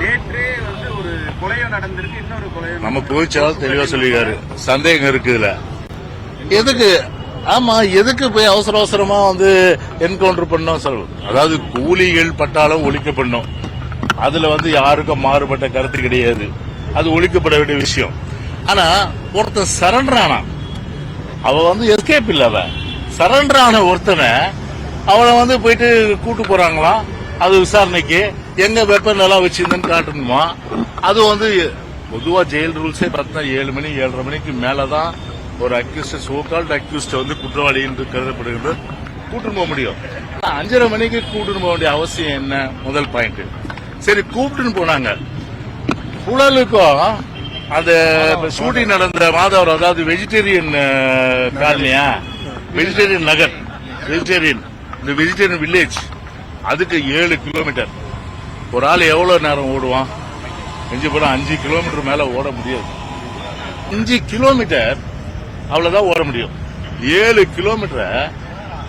நேற்றே வந்து ஒரு கொலையும் நடந்திருக்கு இன்னொரு கொலையும் நம்ம பொதுச்செயலாளர் தெளிவா சொல்லிருக்காரு சந்தேகம் இருக்குதுல எதுக்கு? ஆமா எதுக்கு போய் அவசர அவசரமா வந்து என்கவுண்டர் பண்ணோம் சொல் அதாவது கூலிகள் பட்டாலும் ஒழிக்கப்படணும். அதுல வந்து யாருக்கும் மாறுபட்ட கருத்து கிடையாது. அது ஒழிக்கப்பட வேண்டிய விஷயம். ஆனா ஒருத்தன் சரண்டர் ஆனான் அவ வந்து எஸ்கேப் இல்ல அவ. சரண்டர் ஆன ஒருத்தனை அவனை வந்து போயிட்டு கூட்டு போறாங்களாம் அது விசாரணைக்கு. எங்க வெப்பன் எல்லாம் வச்சிருந்தேன்னு காட்டணுமா? அது வந்து பொதுவா ஜெயில் ரூல்ஸே பார்த்தா ஏழு மணி ஏழரை மணிக்கு மேலதான் ஒரு அக்யூஸ்ட் சோகால்டு அக்யூஸ்ட் வந்து குற்றவாளி என்று கருதப்படுகிறது. கூட்டு போக முடியும். அஞ்சரை மணிக்கு கூட்டிட்டு போக வேண்டிய அவசியம் என்ன? முதல் பாயிண்ட் சரி கூப்பிட்டுன்னு போனாங்க. புழலுக்கும் அந்த ஷூட்டிங் நடந்த மாதவரம் அதாவது வெஜிடேரியன் காலனியா? வெஜிடேரியன் நகர். வெஜிடேரியன் இந்த வெஜிடேரியன் வில்லேஜ் அதுக்கு ஏழு கிலோமீட்டர் ஒரு ஆள் எவ்வளவு நேரம் ஓடுவான்? மிஞ்சி போனால் அஞ்சு கிலோமீட்டர் மேல ஓட முடியாது. அஞ்சு கிலோமீட்டர் அவ்வளவுதான் ஓட முடியும். ஏழு கிலோமீட்டரை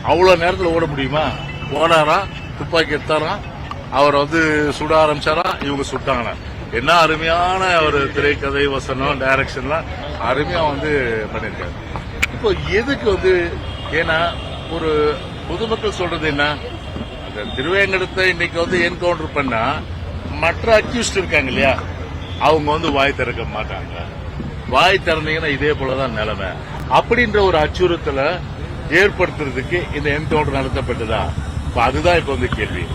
அவ்வளவு நேரத்தில் ஓட முடியுமா? ஓடாராம் துப்பாக்கி எடுத்தாராம் அவர் வந்து சுட ஆரம்பிச்சாரா? இவங்க சுட்டாங்க என்ன அருமையான ஒரு திரைக்கதை வசனம் டைரக்ஷன்லாம் அருமையா வந்து பண்ணியிருக்காரு. இப்போ எதுக்கு வந்து ஏன்னா ஒரு பொதுமக்கள் சொல்றது என்ன? திருவேங்கடத்தை இன்னைக்கு வந்து என்கவுண்டர் பண்ணா மற்ற அக்யூஸ்ட் இருக்காங்க இல்லையா அவங்க வந்து வாய் திறக்க மாட்டாங்க. வாய் திறந்தீங்கன்னா இதே போலதான் நிலைமை. அப்படின்ற ஒரு அச்சுறுத்தலை ஏற்படுத்துறதுக்கு இந்த என்கவுண்டர் நடத்தப்பட்டதா? இப்ப அதுதான் இப்ப வந்து கேள்வி.